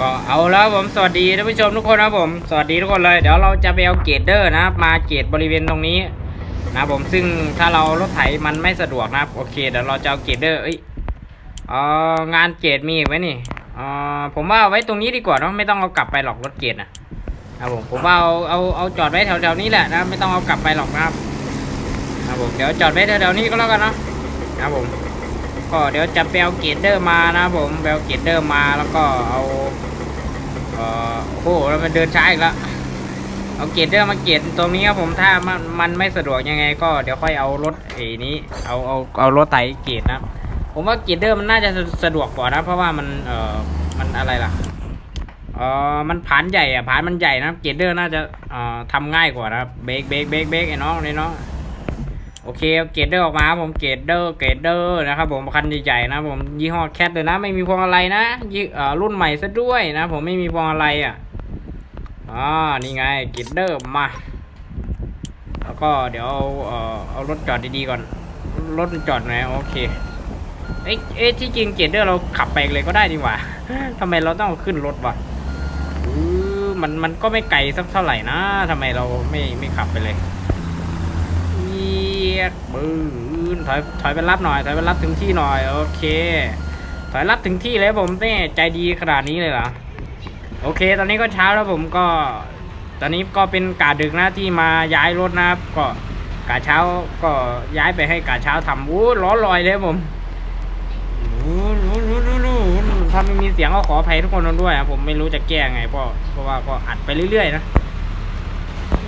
ก็เอาแล้วผมสวัสดีท่านผู้ชมทุกคนนะผมสวัสดีทุกคนเลยเดี๋ยวเราจะไปเอาเกรดเดอร์นะมาเกรดบริเวณตรงนี้นะผมซึ่งถ้าเรารถไถมันไม่สะดวกนะครับโอเคเดี๋ยวเราจะเอาเกรดเดอร์เอ้ยเอองานเกรดมีอีกไหมนี่เออผมว่าไว้ตรงนี้ดีกว่าเนอะไม่ต้องเอากลับไปหรอกรถเกรดนะครับผมผมว่าเอาเอาเอาจอดไว้แถวๆนี้แหละนะไม่ต้องเอากลับไปหรอกนะครับนะครับผมเดี๋ยวจอดไว้แถวๆนี้ก็แล้วกันเนาะนะครับผม ก็เดี๋ยวจะไปเอาเกรดเดอร์มานะผมไปเอาเกรดเดอร์มาแล้วก็เอาเอ่อโอ้โหแล้วมันเดินช้าอีกแล้วเอาเกรดเดอร์มาเกรดตรงนี้ครับผมถ้ามันมันไม่สะดวกยังไง ก็เดี๋ยวค่อยเอารถไอ้นี้เอาเอาเอารถไถเกรดนะผมว่าเกรดเดอร์มันน่าจะสะดวกกว่านะ เพราะว่ามันเอ่อมันอะไรล่ะเอ่อมันผานใหญ่อะผานมันใหญ่นะเกรดเดอร์น่าจะเอ่อทำง่ายกว่านะเบรกเบรกเบรกเบรกไอ้น้องไอ้น้อง โอเคเกรดเดอร์ออกมาผมเกรดเดอร์เกรดเดอร์นะครับผมคันใหญ่ๆนะผมยี่ห้อแคทเลยนะ ไม่มีพวงอะไรนะยี่เอ่อรุ่นใหม่ซะด้วยนะ ผมไม่มีพวงอะไรอะอ่านี่ไงเกรดเดอร์มาแล้วก็เดี๋ยวเอาเอ่อเอารถจอดดีๆก่อนรถจอดไหนโอเคเอ้ยเอ้ยที่จริงเกรดเดอร์เราขับไปเลยก็ได้ดีกว่าทำไมเราต้องขึ้นรถวะอือมันมันก็ไม่ไกลสักเท่าไหร่นะทำไมเราไม่ไม่ขับไปเลย ยียกปืนถอยถอยไปรับหน่อยถอยไปรับถึงที่หน่อยโอเค ถอยรับถึงที่เลยผมเต้ใจดีขนาดนี้เลยเหรอโอเค ตอนนี้ก็เช้าแล้วผมก็ ตอนนี้ก็เป็นกาดึกนะที่มาย้ายรถนะครับ ก็กาเช้าก็ย้ายไปให้กาเช้าทำอู้ล้อลอยเลยผมถ้าไม่มีเสียงก็ขออภัยทุกคนด้วยนะผมไม่รู้จะแก้ไงเพราะเพราะว่าก็อัดไปเรื่อยๆนะ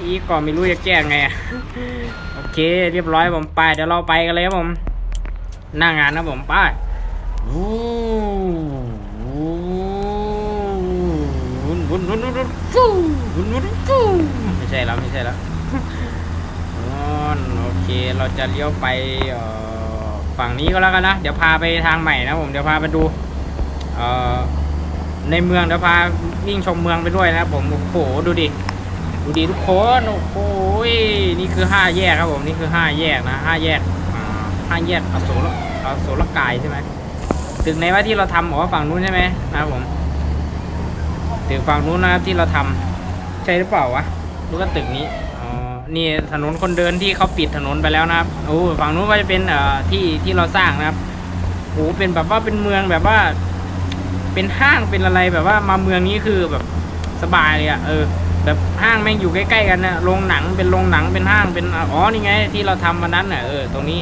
อีกก็ไม่รู้จะแก้ไงอะโอเค เรียบร้อยผมไปเดี๋ยวเราไปกันเลยครับผมหน้างานนะผมไปวู้วู้วุ้นวุ้นวุ้นวุ้นฟูวุนวุ้นฟูไม่ใช่แล้วไม่ใช่แล้วโอเคเราจะเลี้ยวไปฝั่งนี้ก็แล้วกันนะเดี๋ยวพาไปทางใหม่นะผมเดี๋ยวพาไปดูในเมืองเดี๋ยวพาวิ่งชมเมืองไปด้วยนะครับผมโอ้โหดูดิ ดูดีทุกคนโอ้โหนี่คือห้าแยกครับผมนี่คือห้าแยกนะห้าแยกห้าแยกอโศรอโศรกายใช่ไหมตึกไหนว่าที่เราทำบอกว่าฝั่งนู้นใช่ไหมนะครับผมตึกฝั่งนู้นนะครับที่เราทำใช่หรือเปล่าวะรือว่าตึกนี้อ๋อนี่ถนนคนเดินที่เขาปิดถนนไปแล้วนะครับโอ้ฝั่งนู้นก็จะเป็นเอ่อที่ที่เราสร้างนะครับโอ้เป็นแบบว่าเป็นเมืองแบบว่า เป็นห้างเป็นอะไรแบบว่ามาเมืองนี้คือแบบสบายเลยอะเออ แบบห้างแม่งอยู่ใกล้ๆกันนะโรงหนังเป็นโรงหนังเป็นห้างเป็นอ๋อนี่ไง ที่เราทำวันนั้นน่ะเออตรงนี้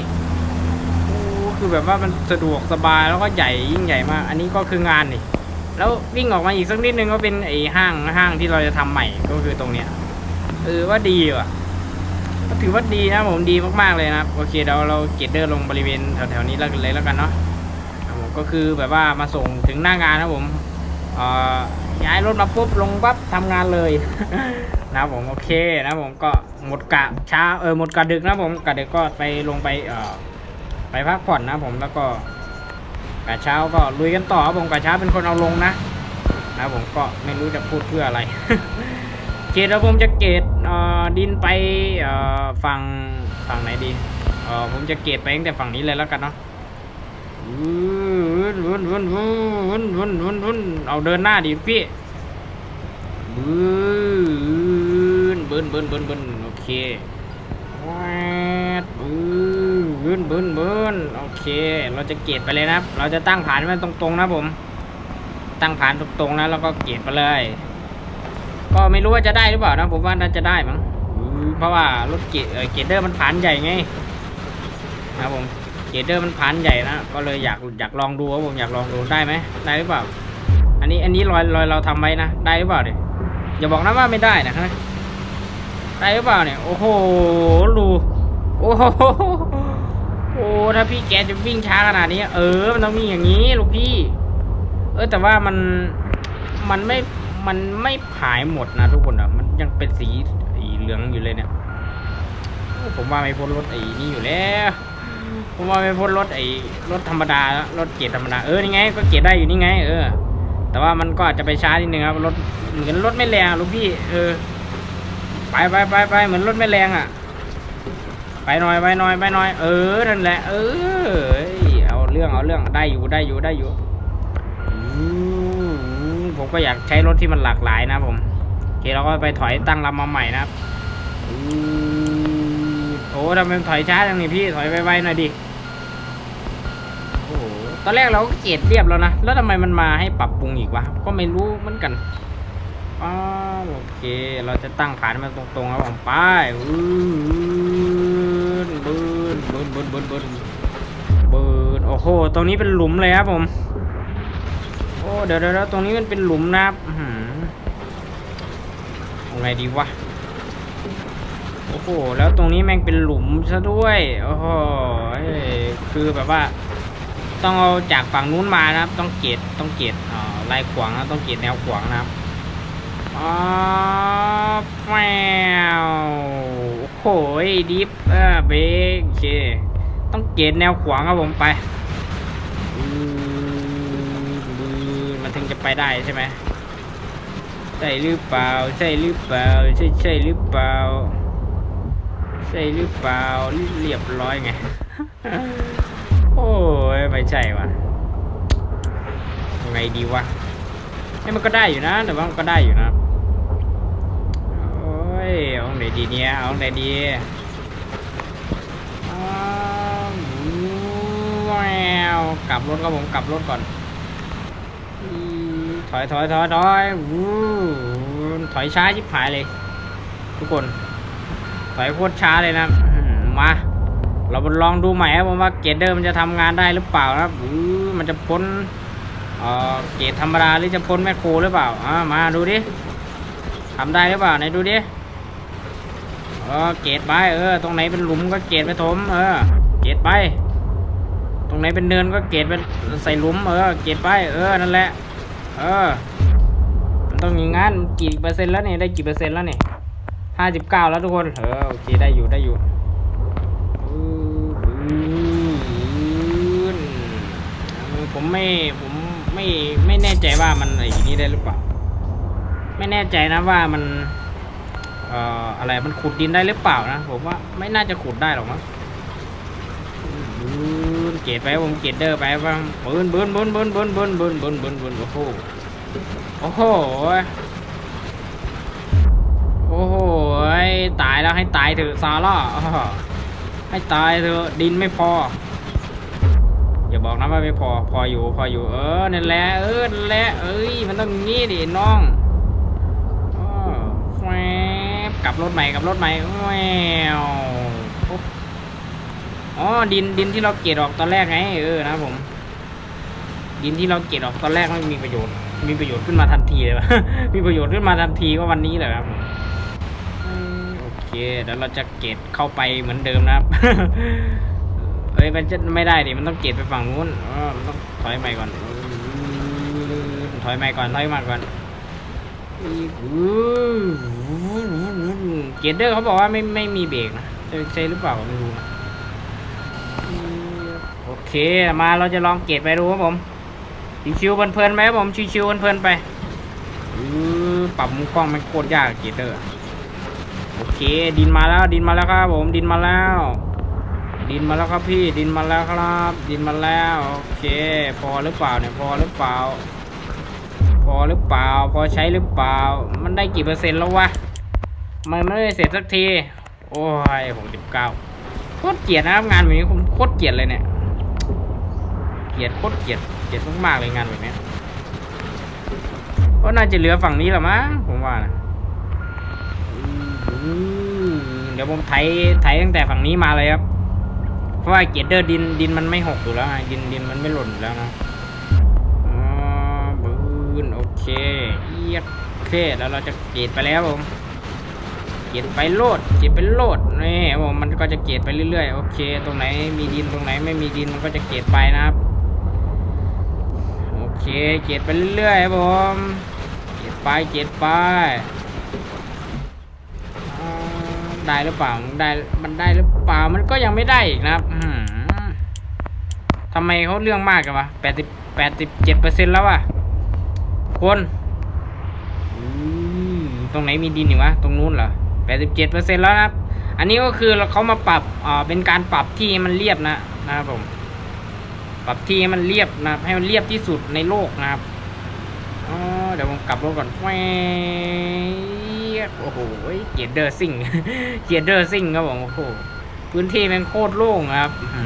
โอ้คือแบบว่ามันสะดวกสบายแล้วก็ใหญ่ยิ่งใหญ่มาก อันนี้ก็คืองานนี่แล้ววิ่งออกมาอีกสักนิดนึงก็เป็นไอ้ห้างห้างที่เราจะทำใหม่ก็คือตรงเนี้ยเออว่าดีว่ะก็ถือว่าดีนะผมดีมากๆเลยนะโอเคเดี๋ยวเราเกตเดอร์ลงบริเวณแถวๆนี้แล้วกันเลยแล้วกันเนาะผมก็คือแบบว่ามาส่งถึงหน้างานนะผม ย้ายรถมาปุ๊บลงปั๊บทำงานเลยนะผมโอเคนะผมก็หมดกะเช้าเออหมดกะดึกนะผมกะดึกก็ไปลงไปเออไปพักผ่อนนะผมแล้วก็กะเช้าก็ลุยกันต่อผมกะเช้าเป็นคนเอาลงนะนะผมก็ไม่รู้จะพูดเพื่ออะไรเกตแล้วผมจะเกตเออดินไปเออฝั่งฝั่งไหนดีเออผมจะเกตไปตั้งแต่ฝั่งนี้เลยแล้วกันเนาะ วนวนวนวนวนวนวนเอาเดินหน้าดิพี่บืนบืนบืนบืนบืนโอเคแวดบื้นบืนบืนบืนโอเค เราจะเกตไปเลยนะเราจะตั้งฐานไว้ตรงๆนะผม ตั้งฐานตรงๆนะแล้วก็เกตไปเลย ก็ไม่รู้ว่าจะได้หรือเปล่านะผมว่าน่าจะได้มั้งเพราะว่ารถเกตเอ่อเกตเดอร์มันฐานใหญ่ไงนะครับผม เกรดเดอร์มันพันใหญ่นะ ก็เลยอยากอยากลองดูว่าผมอยากลองดูได้ไหมได้หรือเปล่า อันนี้อันนี้รอยรอยเราทำไว้นะ ได้หรือเปล่าเนี่ยอย่าบอกนะว่าไม่ได้นะครับได้หรือเปล่าเนี่ย โอ้โหดูโอ้โหโอ้ถ้าพี่แกจะวิ่งช้าขนาดนี้ เออ มันต้องมีอย่างนี้ลูกพี่ เออแต่ว่ามันมันไม่มันไม่ผายหมดนะทุกคนอะ มันยังเป็นสีสีเหลืองอยู่เลยเนี่ย ผมว่าไม่พ้นรถไอ้นี่อยู่แล้ว ผมว่าไม่พ้นรถไอ้รถธรรมดารถเกียร์ธรรมดาเออนี่ไงก็เกียร์ได้อยู่นี่ไง เออ แต่ว่ามันก็อาจจะไปช้านิดนึงครับรถเหมือนรถไม่แรงลูกพี่ เออ ไปไปไปไปเหมือนรถไม่แรงอะ ไปหน่อยไปหน่อยไปหน่อย เออนั่นแหละ เออเอาเรื่องเอาเรื่องได้อยู่ได้อยู่ได้อยู่ผมก็อยากใช้รถที่มันหลากหลายนะผมโอเคเราก็ไปถอยตั้งลำมาใหม่นะครับโอ้ทำไมมันถอยช้าจังนี่พี่ถอยไวๆหน่อยดิ ตอนแรกเราก็เกรดเรียบแล้วนะ แล้วทำไมมันมาให้ปรับปรุงอีกวะ ก็ไม่รู้เหมือนกันอ๋อโอเค เราจะตั้งฐานมันตรงๆครับผมไปอืดบืนบืนบืนบืนบืนบืนโอ้โห ตรงนี้เป็นหลุมเลยครับผม โอ้ เดี๋ยวเดี๋ยวตรงนี้มันเป็นหลุมนะครับอื้อหือเอาไงดีวะ โอ้โห แล้วตรงนี้แม่งเป็นหลุมซะด้วย โอ้โห คือแบบว่า ต้องเอาจากฝั่งนู้นมานะครับ ต้องเกตต้องเกตลายขวางนะต้องเกตแนวขวางนะครับอ๋อแมวโอ้โหดิฟเออเบรกโอเคต้องเกตแนวขวางครับผมไปอืมบืนมันถึงจะไปได้ใช่ไหมใช่หรือเปล่าใช่หรือเปล่าใช่ใช่หรือเปล่าใช่หรือเปล่าเรียบร้อยไง ไม่ใช่วะยังไงดีวะไอ้มันก็ได้อยู่นะ แต่ว่ามันก็ได้อยู่นะ โอ้ย เอาไหนดีเนี่ย เอาไหนดีอ้าวแววกลับรถครับผมกลับรถก่อน ถอยถอยถอยถอยวู้ถอยช้าชิบหายเลย ทุกคน ถอยโคตรช้าเลยนะ มา เราลองดูใหม่ครับผมว่าเกรดเดอร์มันจะทำงานได้หรือเปล่านะครับอือมันจะพ้นเเกรดธรรมดาหรือจะพ้นแมคโครหรือเปล่าอ่ามาดูดิทำได้หรือเปล่าไหนดูดิเออเกรดไปเออตรงไหนเป็นหลุมก็เกรดไปถมเออเกรดไป ตรงไหนเป็นเนินก็เกรดไปใส่หลุมเออเกรดไปเออนั่นแหละ เออมันต้องอย่างงั้นกี่เปอร์เซ็นต์แล้วเนี่ยได้กี่เปอร์เซ็นต์แล้วเนี่ยห้าสิบเก้าแล้วทุกคนเออโอเคได้อยู่ได้อยู่ ผมไม่ผมไม่ไม่แน่ใจว่ามันไอ้นี่ได้หรือเปล่า ไม่แน่ใจนะว่ามันเอ่ออะไรมันขุดดินได้หรือเปล่านะ ผมว่าไม่น่าจะขุดได้หรอกมั้งบืนเกตไปผมเกตเดอร์ไปบ้าบืนบืนบืนบืนบืนบืนบืนบืนบืนบืนโอ้โหโอ้โหโอ้โหตายแล้วให้ตายเถอะซาร่าให้ตายเถอะดินไม่พอ อย่าบอกนะว่าไม่พอ พออยู่ พออยู่ เออ นั่นแหละ เออ นั่นแหละ เอ้ย มันต้องงี้ดิ น้องแฟบกลับรถใหม่กลับรถใหม่แววปุ๊บ อ๋อ ดิน ดินที่เราเกลียดออกตอนแรกไง เออ นะผม ดินที่เราเกลียดออกตอนแรกไม่มีประโยชน์ มีประโยชน์ขึ้นมาทันทีเลยวะมีประโยชน์ขึ้นมาทันทีก็วันนี้แหละครับโอเค เดี๋ยวเราจะเกตเข้าไปเหมือนเดิมนะครับ เอ้ยมันจะไม่ได้ดิมันต้องเกตไปฝั่งนู้นเออมันต้องถอยใหม่ก่อน ถอยใหม่ก่อนถอยม่ก่อนเกตเดอร์เขาบอกว่าไม่ไม่มีเบรกนะใช่หรือเปล่าไม่รู้นะโอเคมาเราจะลองเกตไปดูครับผมชิวๆเพลินๆไปครับผมชิวๆเพลินๆไปอือปรับมุมกล้องมันโคตรยากเกตเดอร์โอเค ดินมาแล้วดินมาแล้วครับผมดินมาแล้ว ดินมาแล้วครับพี่ดินมาแล้วครับ ดินมาแล้วโอเค พอหรือเปล่าเนี่ยพอหรือเปล่า พอหรือเปล่า พอใช้หรือเปล่า มันได้กี่เปอร์เซ็นต์แล้ววะมันไม่ได้เสร็จสักที โอ้ยหกสิบเก้าโคตรเกลียดนะครับงานแบบนี้ผมโคตรเกลียดเลยเนี่ย เกลียดโคตรเกลียดเกลียดมากๆเลยงานแบบนี้ก็น่าจะเหลือฝั่งนี้แหละมั้งผมว่านะเดี๋ยวผมไถไถตั้งแต่ฝั่งนี้มาเลยครับ เพราะว่าเกียร์เดอร์ดินดินมันไม่หกอยู่แล้วไงดินดินมันไม่หล่นแล้วนะอ๋อบืนโอเคเอียดโอเคแล้วเราจะเกตไปแล้วผมเกตไปโลดเกตไปโลดนี่ผมมันก็จะเกตไปเรื่อยๆโอเค ตรงไหนมีดินตรงไหนไม่มีดินมันก็จะเกตไปนะครับโอเคเกตไปเรื่อยๆครับผมเกตไปเกตไป ได้หรือเปล่ามันได้มันได้หรือเปล่ามันก็ยังไม่ได้อีกนะครับทำไมเขาเรื่องมากกันวะแปดสิบแปดสิบเจ็ดเปอร์เซ็นต์แล้ววะคนตรงไหนมีดินอยู่วะตรงนู้นเหรอแปดสิบเจ็ดเปอร์เซ็นต์แล้วนะครับ อันนี้ก็คือเขามาปรับอ่าเป็นการปรับที่มันเรียบนะนะครับผม ปรับที่มันเรียบนะให้มันเรียบที่สุดในโลกนะครับอ๋อเดี๋ยวผมกลับรถก่อนแหว กโอ้โหเกียร์เดอร์ซิงเกียร์เดอร์ซิงครับผมโอ้โหพื้นที่มันโคตรโล่งครับอื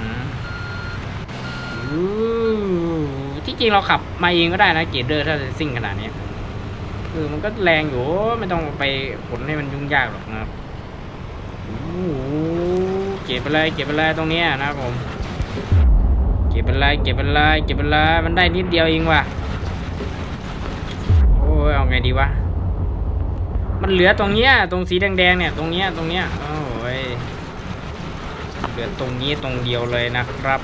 ที่จริงเราขับมาเองก็ได้นะเกียร์เดอร์ถ้าซิงขนาดนี้เออมันก็แรงอยู่ไม่ต้องไปขนให้มันยุ่งยากหรอกนะครับโอ้โหเก็บไปเลยเก็บไปเลยตรงนี้นะครับผมเก็บเป็นไรเก็บเป็นไรเก็บเป็นไรมันได้นิดเดียวเองว่ะโอ้ยเอาไงดีวะ มันเหลือตรงเนี้ยตรงสีแดงๆเนี่ยตรงเนี้ยตรงเนี้ยโอ้ยเหลือตรงนี้ตรงเดียวเลยนะครับ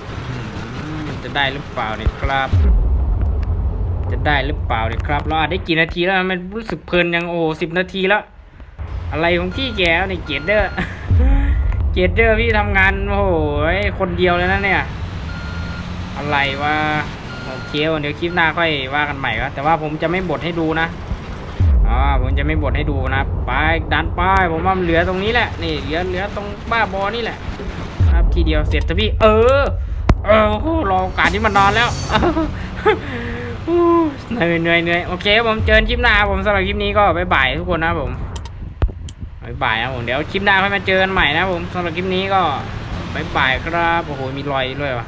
มันจะได้หรือเปล่าเนี่ยครับ จะได้หรือเปล่าเนี่ยครับเราอาจได้กี่นาทีแล้วมันรู้สึกเพลินยังโอ้สิบนาทีแล้ว อะไรของพี่แกเนี่ยเกตเดอร์เกตเดอร์พี่ทำงานโอ้โหคนเดียวเลยนะเนี่ย อะไรวะโอเคเดี๋ยวคลิปหน้าค่อยว่ากันใหม่ครับแต่ว่าผมจะไม่บดให้ดูนะ อ๋อผมจะไม่บดให้ดูนะไปดันไปผมว่ามันเหลือตรงนี้แหละนี่เหลือเหลือตรงบ้าบอนี่แหละ ครับทีเดียวเสร็จแต่พี่ เออ เออโอ้โหรอโอกาสที่มันนอนแล้วเหนื่อยเหนื่อยเหนื่อยโอเคผมเจอคลิปหน้าผมสำหรับคลิปนี้ก็บ๊ายบายทุกคนนะผมบ๊ายบายนะผมเดี๋ยวคลิปหน้าค่อยมาเจอกันใหม่นะผมสำหรับคลิปนี้ก็บ๊ายบายครับโอ้โหมีรอยด้วยวะ